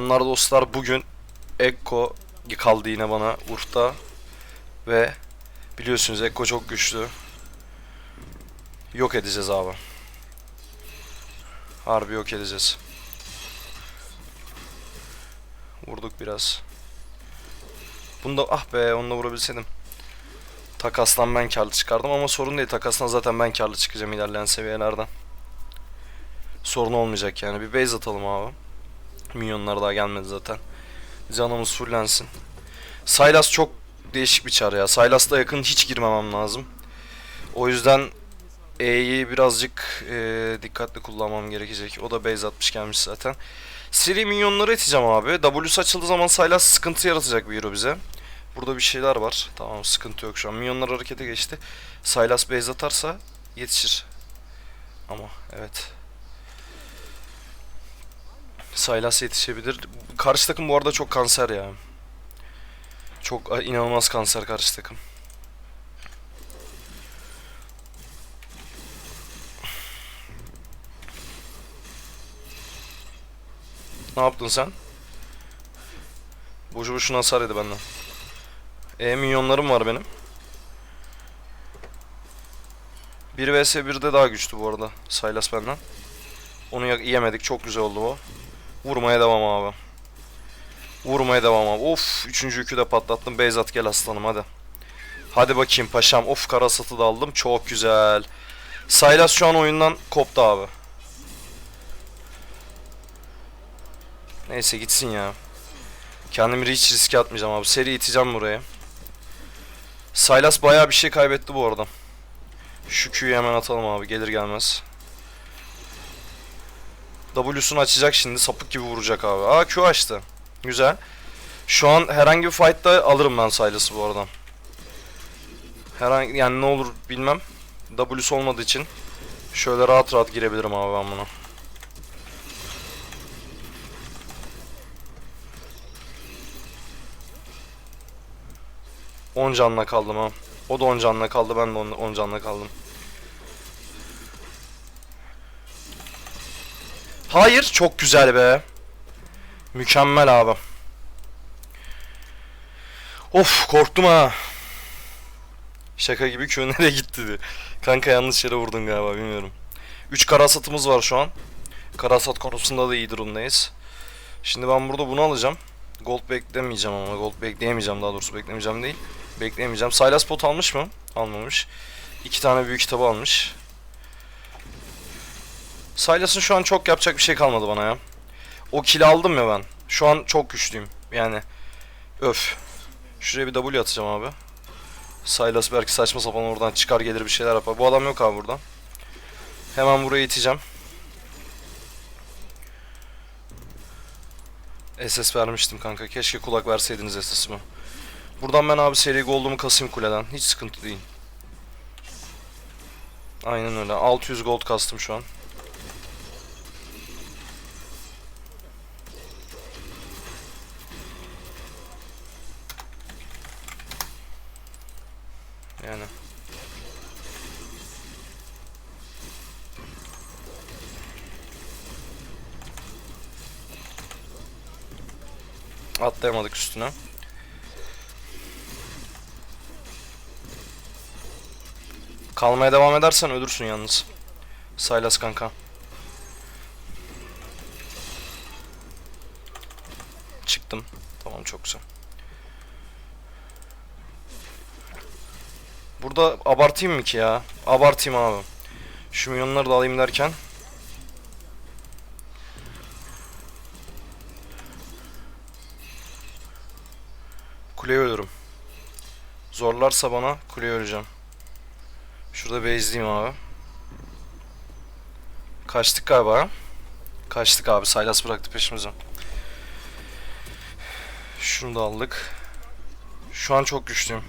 Canlar dostlar bugün Ekko kaldı yine bana Urf'ta ve biliyorsunuz Ekko çok güçlü. Yok edeceğiz abi. Harbi yok edeceğiz. Vurduk biraz. Bunda ah be onunla vurabilseydim. Takastan ben karlı çıkardım ama sorun değil. Takastan zaten ben karlı çıkacağım ilerleyen seviyelerden. Sorun olmayacak yani. Bir base atalım abi. Minyonlar daha gelmedi zaten. Canımız fullensin. Sylas çok değişik bir çar ya. Sylas'la yakın hiç girmemem lazım. O yüzden E'yi birazcık e, dikkatli kullanmam gerekecek. O da base atmış gelmiş zaten. Seri minyonları iteceğim abi. W'su açıldığı zaman Sylas sıkıntı yaratacak bir hero bize. Burada bir şeyler var. Tamam sıkıntı yok şu an. Minyonlar harekete geçti. Sylas base atarsa yetişir. Ama evet. Saylas yetişebilir. Karşı takım bu arada çok kanser ya. Çok inanılmaz kanser karşı takım. Ne yaptın sen? Boşu boşuna hasar yedi benden. E minyonlarım var benim. 1 vs 1'de daha güçlü bu arada Saylas benden. Onu yemedik çok güzel oldu o. Vurmaya devam abi. Vurmaya devam abi. Of üçüncü yükü de patlattım. Beyzat gel aslanım hadi. Hadi bakayım paşam. Of kara satı da aldım. Çok güzel. Saylas şu an oyundan koptu abi. Neyse gitsin ya. Kendimi hiç riske atmayacağım abi. Seri iteceğim buraya. Saylas bayağı bir şey kaybetti bu arada. Şu Q'yu hemen atalım abi gelir gelmez. W'sunu açacak şimdi sapık gibi vuracak abi. Aa Q açtı. Güzel. Şu an herhangi bir fight'ta alırım ben Sylas'ı bu arada. Herhangi yani ne olur bilmem. W'su olmadığı için şöyle rahat rahat girebilirim abi ben buna. On canla kaldım ha. O da 10 canla kaldı ben de 10 canla kaldım. Hayır çok güzel be. Mükemmel abi. Of korktum ha. Şaka gibi Q nereye gitti diye. Kanka yanlış yere vurdun galiba bilmiyorum. 3 karasatımız var şu an. Karasat konusunda da iyi durumdayız. Şimdi ben burada bunu alacağım. Gold beklemeyeceğim ama gold bekleyemeyeceğim daha doğrusu beklemeyeceğim değil. Bekleyemeyeceğim. Sylas pot almış mı? Almamış. İki tane büyük kitabı almış. Sylas'ın şu an çok yapacak bir şey kalmadı bana ya. O kill aldım ya ben. Şu an çok güçlüyüm. Yani öf. Şuraya bir W atacağım abi. Sylas belki saçma sapan oradan çıkar gelir bir şeyler yapar. Bu adam yok abi buradan. Hemen buraya iteceğim. SS vermiştim kanka. Keşke kulak verseydiniz SS'imi. Buradan ben abi seri gold'umu kasayım kuleden. Hiç sıkıntı değil. Aynen öyle. 600 gold kastım şu an. Yani. Atlayamadık üstüne. Kalmaya devam edersen ölürsün yalnız. Saylas kanka. Çıktım. Tamam çok güzel. Burada abartayım mı ki ya? Abartayım abi. Şu milyonları da alayım derken. Kuleye ölürüm. Zorlarsa bana kuleye öleceğim. Şurada base'liyim abi. Kaçtık galiba. Kaçtık abi. Saylas bıraktı peşimize. Şunu da aldık. Şu an çok güçlüyüm.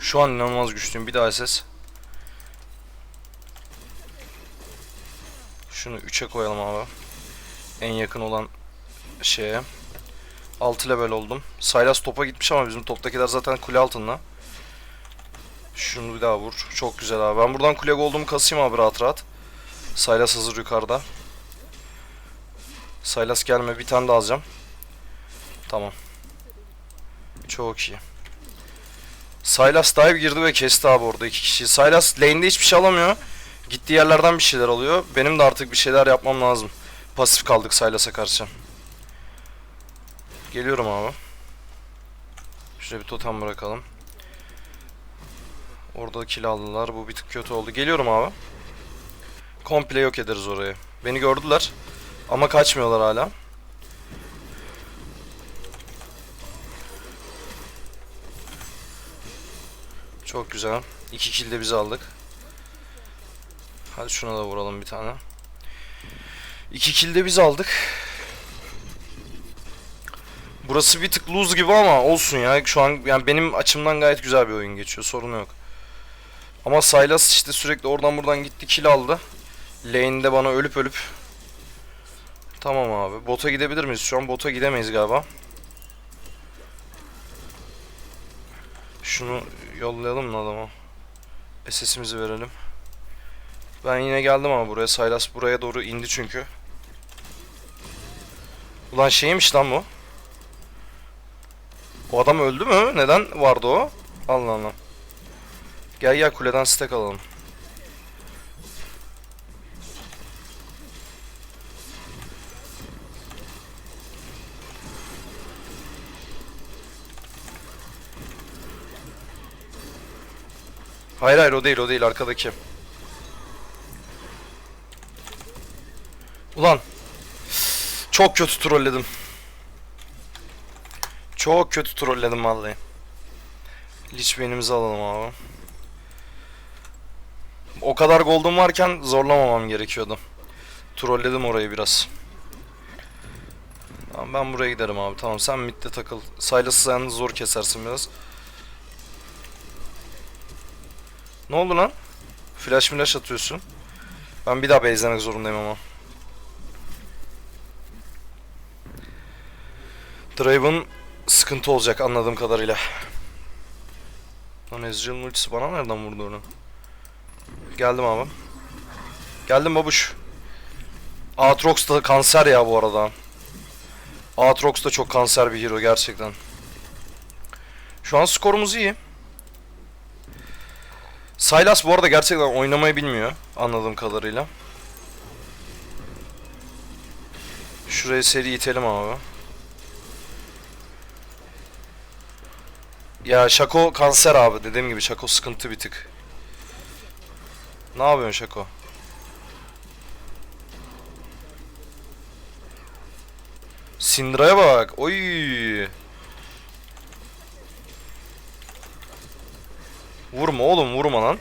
Şu an inanılmaz güçlüyüm. Bir daha ses. Şunu 3'e koyalım abi. En yakın olan şeye. 6 level oldum. Sylas topa gitmiş ama bizim toptakiler zaten kule altında. Şunu bir daha vur. Çok güzel abi. Ben buradan kule goldumu kasayım abi rahat rahat. Sylas hazır yukarıda. Saylas gelme bir tane daha alacağım. Tamam. Çok iyi. Sylas dive girdi ve kesti abi orada iki kişiyi. Sylas lane'de hiçbir şey alamıyor. Gittiği yerlerden bir şeyler alıyor. Benim de artık bir şeyler yapmam lazım. Pasif kaldık Sylas'a karşı. Geliyorum abi. Şuraya bir totem bırakalım. Orada kill aldılar. Bu bir tık kötü oldu. Geliyorum abi. Komple yok ederiz orayı. Beni gördüler. Ama kaçmıyorlar hala. Çok güzel. İki kill de biz aldık. Hadi şuna da vuralım bir tane. İki kill de biz aldık. Burası bir tık lose gibi ama olsun ya. Şu an yani benim açımdan gayet güzel bir oyun geçiyor. Sorun yok. Ama Sylas işte sürekli oradan buradan gitti kill aldı. Lane'de bana ölüp ölüp. Tamam abi. Bota gidebilir miyiz? Şu an bota gidemeyiz galiba. Şunu yollayalım mı adama? SS'imizi verelim. Ben yine geldim ama buraya. Sylas buraya doğru indi çünkü. Ulan şeymiş lan bu. O adam öldü mü? Neden vardı o? Allah Allah. Gel gel kuleden stack alalım. Hayır hayır o değil o değil arkadaki. Ulan. Çok kötü trolledim. Çok kötü trolledim vallahi. Lich beynimizi alalım abi. O kadar gold'um varken zorlamamam gerekiyordu. Trolledim orayı biraz. Tamam ben buraya giderim abi. Tamam sen midde takıl. Silas'ı sen zor kesersin biraz. Ne oldu lan? Flash flash atıyorsun. Ben bir daha base'lemek zorundayım ama. Draven sıkıntı olacak anladığım kadarıyla. Lan Ezreal'ın ultisi bana nereden vurdu onu? Geldim abi. Geldim babuş. Aatrox da kanser ya bu arada. Aatrox da çok kanser bir hero gerçekten. Şu an skorumuz iyi. Sylas bu arada gerçekten oynamayı bilmiyor anladığım kadarıyla. Şurayı seri itelim abi. Ya Şako kanser abi dediğim gibi Şako sıkıntı bir tık. Ne yapıyorsun Şako? Syndra'ya bak. Oy. Vurma oğlum vurma lan.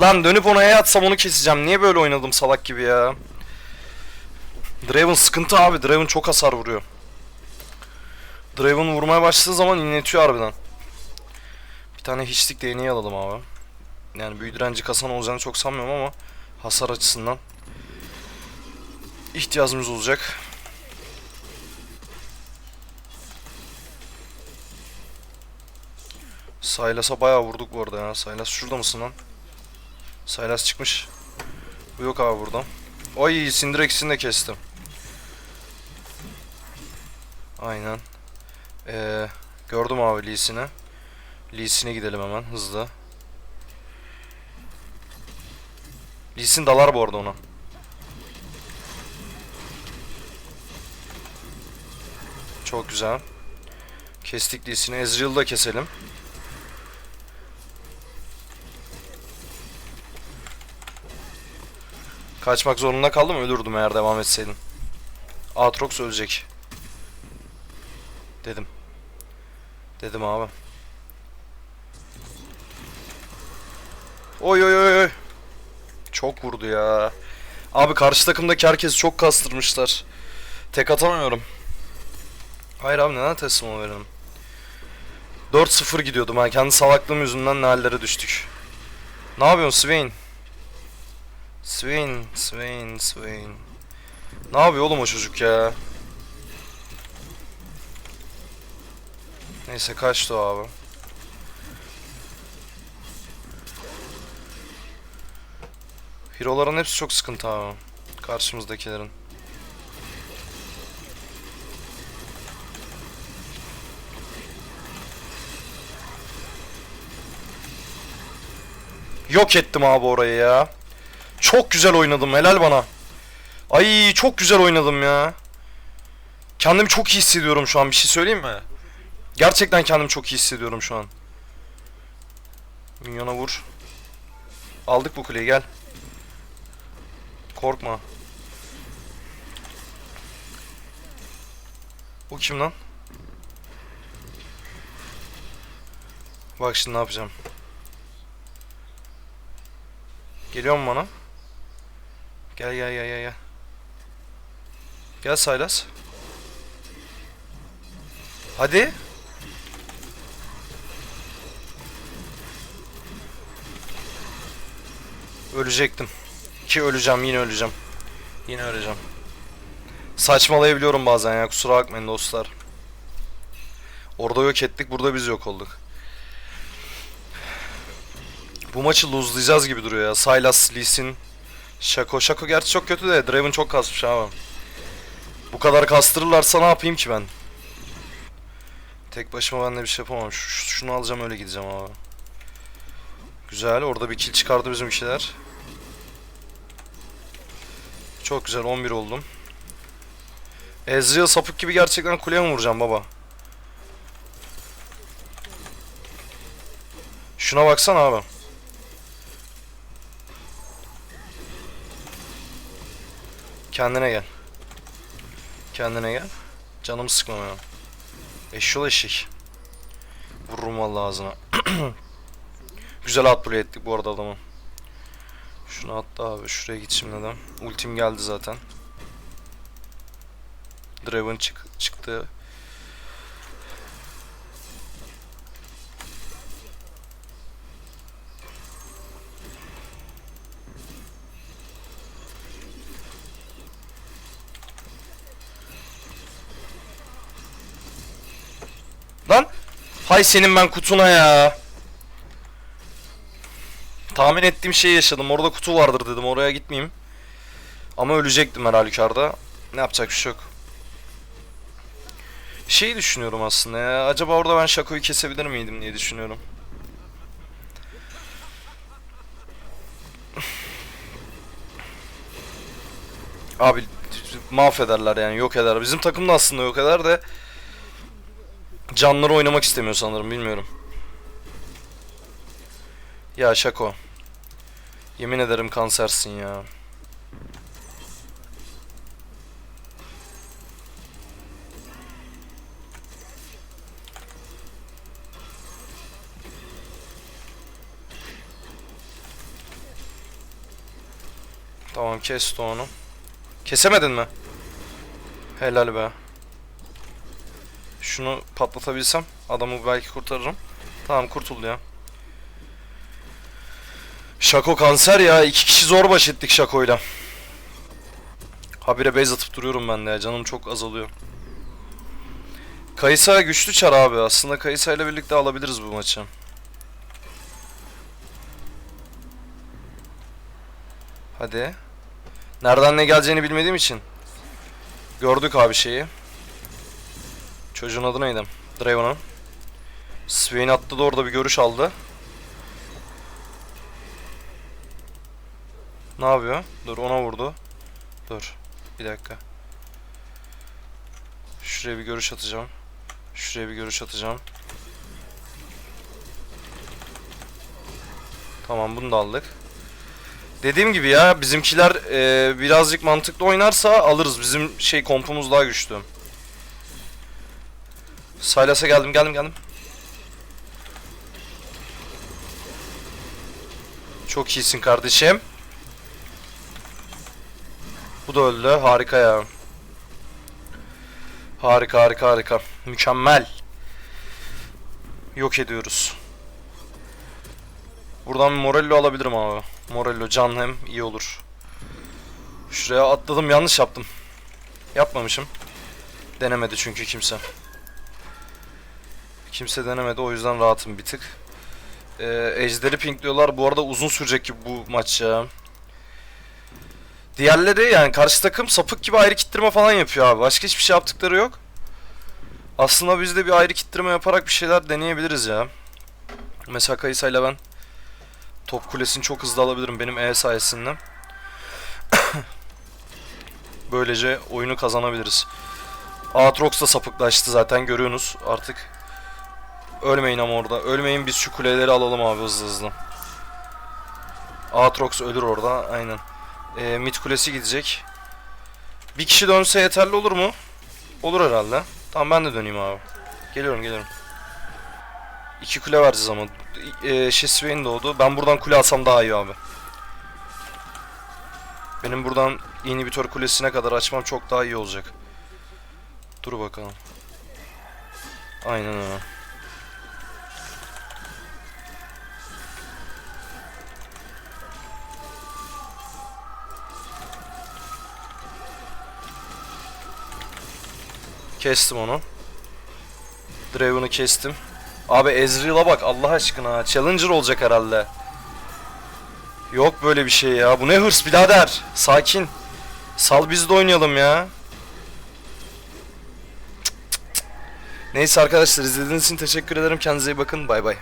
Lan dönüp ona E atsam onu keseceğim. Niye böyle oynadım salak gibi ya? Draven sıkıntı abi. Draven çok hasar vuruyor. Draven vurmaya başladığı zaman inletiyor harbiden. Bir tane hiçlik değneği alalım abi. Yani büyü direnci kasan olacağını çok sanmıyorum ama hasar açısından ihtiyacımız olacak. Sylas'a bayağı vurduk bu arada ya. Sylas şurada mısın lan? Sylas çıkmış. Bu yok abi burada. Syndra ikisini de kestim. Aynen. Ee, gördüm abi Lee'sini. Lee'sine gidelim hemen hızlı. Lee'sin dalar bu arada ona. Çok güzel. Kestik Lee'sini. Ezreal'ı da keselim. Kaçmak zorunda kaldım ölürdüm eğer devam etseydim. Aatrox ölecek. Dedim. Dedim abi. Oy oy oy. Çok vurdu ya. Abi karşı takımdaki herkes çok kastırmışlar. Tek atamıyorum. Hayır abi neden teslim oluyorum? 4-0 gidiyordum ha. Kendi salaklığım yüzünden ne hallere düştük. Ne yapıyorsun Swain? Swain, Swain, Swain. Ne yapıyor oğlum o çocuk ya? Neyse kaçtı o abi. Hero'ların hepsi çok sıkıntı abi. Karşımızdakilerin. Yok ettim abi orayı ya. Çok güzel oynadım helal bana. Ay çok güzel oynadım ya. Kendimi çok iyi hissediyorum şu an bir şey söyleyeyim mi? Gerçekten kendimi çok iyi hissediyorum şu an. Minyona vur. Aldık bu kuleyi gel. Korkma. Bu kim lan? Bak şimdi ne yapacağım. Geliyor mu bana? Gel gel gel gel gel. Gel Saylas. Hadi. Ölecektim. Ki öleceğim yine öleceğim. Yine öleceğim. Saçmalayabiliyorum bazen ya kusura bakmayın dostlar. Orada yok ettik burada biz yok olduk. Bu maçı loslayacağız gibi duruyor ya. Sylas, Lee Sin, Shaco. Shaco gerçi çok kötü de Draven çok kasmış abi. Bu kadar kastırırlarsa ne yapayım ki ben? Tek başıma ben de bir şey yapamam. Şu- şu- şunu alacağım öyle gideceğim abi. Güzel orada bir kill çıkardı bizimkiler. Çok güzel 11 oldum. Ezreal sapık gibi gerçekten kuleye mi vuracağım baba? Şuna baksana abi. Kendine gel. Kendine gel. Canımı sıkma ya. Eşyol eşek. Vururum vallahi ağzına. Güzel outplay ettik bu arada adamı. Şunu attı abi. Şuraya git şimdi adam. Ultim geldi zaten. Draven çık çıktı. Lan! Hay senin ben kutuna ya. Tahmin ettiğim şeyi yaşadım. Orada kutu vardır dedim. Oraya gitmeyeyim. Ama ölecektim her halükarda. Ne yapacak bir şey yok. Şeyi düşünüyorum aslında ya. Acaba orada ben Şako'yu kesebilir miydim diye düşünüyorum. Abi mahvederler yani yok eder. Bizim takım da aslında yok eder de canları oynamak istemiyor sanırım bilmiyorum. Ya Şako. Yemin ederim kansersin ya. Tamam kesti onu. Kesemedin mi? Helal be. Şunu patlatabilsem adamı belki kurtarırım. Tamam kurtuldu ya. Şako kanser ya. iki kişi zor baş ettik Şako'yla. Habire base atıp duruyorum ben de ya. Canım çok azalıyor. Kayısa güçlü çar abi. Aslında Kayısa ile birlikte alabiliriz bu maçı. Hadi. Nereden ne geleceğini bilmediğim için. Gördük abi şeyi. Çocuğun adı neydi? Draven'ın. Swain attı da orada bir görüş aldı. Ne yapıyor? Dur ona vurdu. Dur. Bir dakika. Şuraya bir görüş atacağım. Şuraya bir görüş atacağım. Tamam bunu da aldık. Dediğim gibi ya bizimkiler e, birazcık mantıklı oynarsa alırız. Bizim şey kompumuz daha güçlü. Silas'a geldim geldim geldim. Çok iyisin kardeşim. Bu da öldü. Harika ya. Harika harika harika. Mükemmel. Yok ediyoruz. Buradan Morello alabilirim abi. Morello can hem iyi olur. Şuraya atladım yanlış yaptım. Yapmamışım. Denemedi çünkü kimse. Kimse denemedi o yüzden rahatım bir tık. Ee, ejderi pinkliyorlar. Bu arada uzun sürecek gibi bu maç ya. Diğerleri yani karşı takım sapık gibi ayrı kittirme falan yapıyor abi. Başka hiçbir şey yaptıkları yok. Aslında biz de bir ayrı kittirme yaparak bir şeyler deneyebiliriz ya. Mesela Kayısa'yla ben top kulesini çok hızlı alabilirim benim E sayesinde. Böylece oyunu kazanabiliriz. Aatrox da sapıklaştı zaten görüyorsunuz artık. Ölmeyin ama orada. Ölmeyin biz şu kuleleri alalım abi hızlı hızlı. Aatrox ölür orada aynen. Ee, mid kulesi gidecek. Bir kişi dönse yeterli olur mu? Olur herhalde. Tamam ben de döneyim abi. Geliyorum geliyorum. İki kule vereceğiz ama. Ee, Shiswain doğdu. Ben buradan kule alsam daha iyi abi. Benim buradan inhibitor kulesine kadar açmam çok daha iyi olacak. Dur bakalım. Aynen öyle. Kestim onu. Draven'ı kestim. Abi Ezreal'a bak Allah aşkına. Challenger olacak herhalde. Yok böyle bir şey ya. Bu ne hırs birader. Sakin. Sal biz de oynayalım ya. Neyse arkadaşlar izlediğiniz için teşekkür ederim. Kendinize iyi bakın. Bay bay.